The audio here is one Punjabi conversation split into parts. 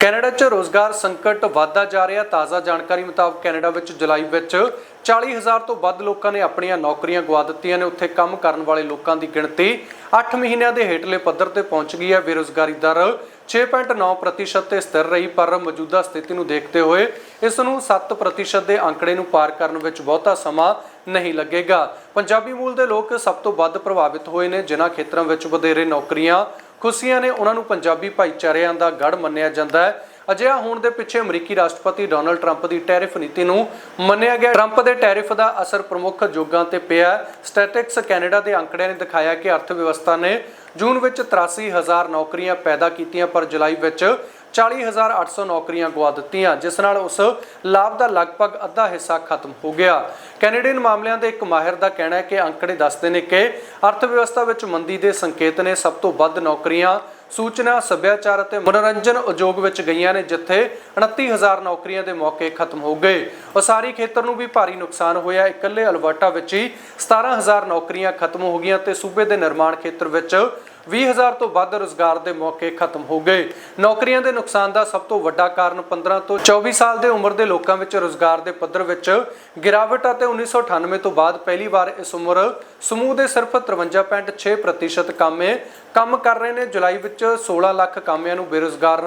ਕੈਨੇਡਾ 'ਚ ਰੋਜ਼ਗਾਰ ਸੰਕਟ ਵਧਦਾ ਜਾ ਰਿਹਾ। ਤਾਜ਼ਾ ਜਾਣਕਾਰੀ ਮੁਤਾਬਕ ਕੈਨੇਡਾ ਵਿੱਚ ਜੁਲਾਈ ਵਿੱਚ 40000 ਤੋਂ ਵੱਧ ਲੋਕਾਂ ਨੇ ਆਪਣੀਆਂ ਨੌਕਰੀਆਂ ਗਵਾ ਦਿੱਤੀਆਂ ਨੇ। ਉੱਥੇ ਕੰਮ ਕਰਨ ਵਾਲੇ ਲੋਕਾਂ ਦੀ ਗਿਣਤੀ 8 ਮਹੀਨਿਆਂ ਦੇ ਹੇਠਲੇ ਪੱਧਰ ਤੇ ਪਹੁੰਚ ਗਈ ਹੈ। ਬੇਰੋਜ਼ਗਾਰੀ ਦਰ 6.9% ਤੇ ਸਥਿਰ ਰਹੀ, ਪਰ ਮੌਜੂਦਾ ਸਥਿਤੀ ਨੂੰ ਦੇਖਦੇ ਹੋਏ ਇਸ ਨੂੰ 7% ਦੇ ਅੰਕੜੇ ਨੂੰ ਪਾਰ ਕਰਨ ਵਿੱਚ ਬਹੁਤਾ ਸਮਾਂ ਨਹੀਂ ਲੱਗੇਗਾ। ਪੰਜਾਬੀ ਮੂਲ ਦੇ ਲੋਕ ਸਭ ਤੋਂ ਵੱਧ ਪ੍ਰਭਾਵਿਤ ਹੋਏ ਨੇ, ਜਿਨ੍ਹਾਂ ਖੇਤਰਾਂ ਵਿੱਚ ਵਧੇਰੇ ਨੌਕਰੀਆਂ ਖੁਸ਼ੀਆਂ ਨੇ ਉਹਨਾਂ ਨੂੰ ਪੰਜਾਬੀ ਭਾਈਚਾਰਿਆਂ ਦਾ ਗੜ ਮੰਨਿਆ ਜਾਂਦਾ ਹੈ। ਅਜਿਹਾ ਹੋਣ ਦੇ ਪਿੱਛੇ ਅਮਰੀਕੀ ਰਾਸ਼ਟਰਪਤੀ ਡੋਨਲਡ ਟਰੰਪ ਦੀ ਟੈਰਿਫ ਨੀਤੀ ਨੂੰ ਮੰਨਿਆ ਗਿਆ। ਟਰੰਪ ਦੇ ਟੈਰਿਫ ਦਾ ਅਸਰ ਪ੍ਰਮੁੱਖ ਉਦਯੋਗਾਂ ਤੇ ਪਿਆ ਸਟੈਟਿਕਸ ਕੈਨੇਡਾ ਦੇ ਅੰਕੜਿਆਂ ਨੇ ਦਿਖਾਇਆ ਕਿ ਅਰਥ ਵਿਵਸਥਾ ਨੇ ਜੂਨ ਵਿੱਚ 83000 ਨੌਕਰੀਆਂ ਪੈਦਾ ਕੀਤੀਆਂ, ਪਰ ਜੁਲਾਈ ਵਿੱਚ 40800 ਨੌਕਰੀਆਂ ਗਵਾ ਦਿੱਤੀਆਂ, ਜਿਸ ਨਾਲ ਉਸ ਲਾਭ ਦਾ ਲਗਭਗ ਅੱਧਾ ਹਿੱਸਾ ਖਤਮ ਹੋ ਗਿਆ। ਕੈਨੇਡੀਅਨ ਮਾਮਲਿਆਂ ਦੇ ਇੱਕ ਮਾਹਿਰ ਦਾ ਕਹਿਣਾ ਹੈ ਕਿ ਅੰਕੜੇ ਦੱਸਦੇ ਨੇ ਕਿ ਅਰਥ ਵਿਵਸਥਾ ਵਿੱਚ ਮੰਦੀ ਦੇ ਸੰਕੇਤ ਨੇ ਸਭ ਤੋਂ ਵੱਧ ਨੌਕਰੀਆਂ, ਸੂਚਨਾ, ਸੱਭਿਆਚਾਰ ਅਤੇ ਮਨੋਰੰਜਨ ਉਦਯੋਗ ਵਿੱਚ ਗਈਆਂ ਨੇ, ਜਿੱਥੇ 29000 ਨੌਕਰੀਆਂ ਦੇ ਮੌਕੇ ਖਤਮ ਹੋ ਗਏ। ਉਸਾਰੀ ਖੇਤਰ ਨੂੰ ਵੀ ਭਾਰੀ ਨੁਕਸਾਨ ਹੋਇਆ। ਇਕੱਲੇ ਅਲਬਰਟਾ ਵਿੱਚ ਹੀ 17000 ਨੌਕਰੀਆਂ ਖਤਮ ਹੋ ਗਈਆਂ ਤੇ ਸੂਬੇ ਦੇ ਨਿਰਮਾਣ ਖੇਤਰ ਵਿੱਚ 20000 ਤੋਂ ਵੱਧ ਰੋਜ਼ਗਾਰ ਦੇ ਮੌਕੇ ਖਤਮ ਹੋ ਗਏ। ਨੌਕਰੀਆਂ ਦੇ ਨੁਕਸਾਨ ਦਾ ਸਭ ਤੋਂ ਵੱਡਾ ਕਾਰਨ 15 ਤੋਂ 24 ਸਾਲ ਦੇ ਉਮਰ ਦੇ ਲੋਕਾਂ ਵਿੱਚ ਰੋਜ਼ਗਾਰ ਦੇ ਪੱਧਰ ਵਿੱਚ ਗਿਰਾਵਟ ਅਤੇ 1998 ਤੋਂ ਬਾਅਦ ਪਹਿਲੀ ਵਾਰ ਇਸ ਉਮਰ ਸਮੂਹ ਦੇ ਸਿਰਫ 53.6% ਕਾਮੇ ਕੰਮ ਕਰ ਰਹੇ ਨੇ। ਜੁਲਾਈ ਵਿੱਚ 16 ਲੱਖ ਕਾਮਿਆਂ ਨੂੰ ਬੇਰੋਜ਼ਗਾਰ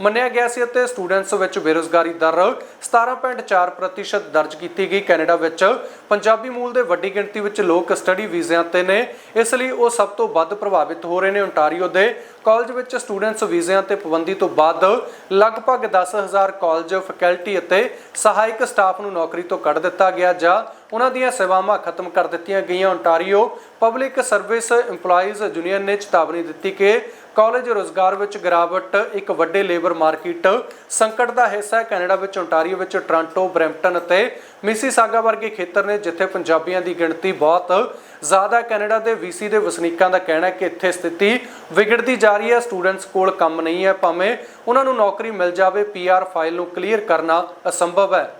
ਮੰਨਿਆ ਗਿਆ ਸੀ ਅਤੇ ਸਟੂਡੈਂਟਸ ਵਿੱਚ ਬੇਰੋਜ਼ਗਾਰੀ ਦਰ 17.4% ਦਰਜ ਕੀਤੀ ਗਈ। ਕੈਨੇਡਾ ਵਿੱਚ ਪੰਜਾਬੀ ਮੂਲ ਦੇ ਵੱਡੀ ਗਿਣਤੀ ਵਿੱਚ ਲੋਕ ਸਟੱਡੀ ਵੀਜ਼ਿਆਂ ਤੇ ਨੇ। ਇਸ ਲਈ ਉਹ ਸਭ ਤੋਂ ਵੱਧ ਪ੍ਰਭਾਵਿਤ ਹੋ ਰਹੇ ਨੇ ਓਨਟਾਰੀਓ ਦੇ। ਕਾਲਜ ਵਿੱਚ ਸਟੂਡੈਂਟਸ ਵੀਜ਼ਿਆਂ ਤੇ ਪਾਬੰਦੀ ਤੋਂ ਬਾਅਦ ਲਗਭਗ 10000 ਕਾਲਜ, ਫੈਕਲਟੀ ਅਤੇ ਸਹਾਇਕ ਸਟਾਫ ਨੂੰ ਨੌਕਰੀ ਤੋਂ ਕੱਢ ਦਿੱਤਾ ਗਿਆ। ਜਾਂ ਉਹਨਾਂ ਦੀਆਂ ਸੇਵਾਵਾਂ ਖਤਮ ਕਰ ਦਿੱਤੀਆਂ ਗਈਆਂ। Ontario public service EMPLOYEES union ਨੇ ਚੇਤਾਵਨੀ ਦਿੱਤੀ ਕਿ ਕਾਲਜ ਰੋਜ਼ਗਾਰ ਵਿੱਚ ਗਿਰਾਵਟ ਇੱਕ ਵੱਡੇ ਲੇਬਰ ਮਾਰਕੀਟ ਸੰਕਟ ਦਾ ਹਿੱਸਾ ਹੈ। ਕੈਨੇਡਾ ਵਿੱਚ ਓਨਟਾਰੀਓ ਵਿੱਚ ਟੋਰਾਂਟੋ, ਬਰੈਂਪਟਨ ਅਤੇ ਮਿਸੀਸਾਗਾ ਵਰਗੇ ਖੇਤਰ ਨੇ, ਜਿੱਥੇ ਪੰਜਾਬੀਆਂ ਦੀ ਗਿਣਤੀ ਬਹੁਤ ਜ਼ਿਆਦਾ ਕੈਨੇਡਾ ਦੇ ਵੀਸੀ ਦੇ ਵਸਨੀਕਾਂ ਦਾ ਕਹਿਣਾ ਹੈ ਕਿ ਇੱਥੇ ਸਥਿਤੀ ਵਿਗੜਦੀ ਜਾ ਰਹੀ ਹੈ। ਸਟੂਡੈਂਟਸ ਕੋਲ ਕੰਮ ਨਹੀਂ ਹੈ। ਭਾਵੇਂ ਉਹਨਾਂ ਨੂੰ ਨੌਕਰੀ ਮਿਲ ਜਾਵੇ ਪੀਆਰ ਫਾਈਲ ਨੂੰ ਕਲੀਅਰ ਕਰਨਾ ਅਸੰਭਵ ਹੈ।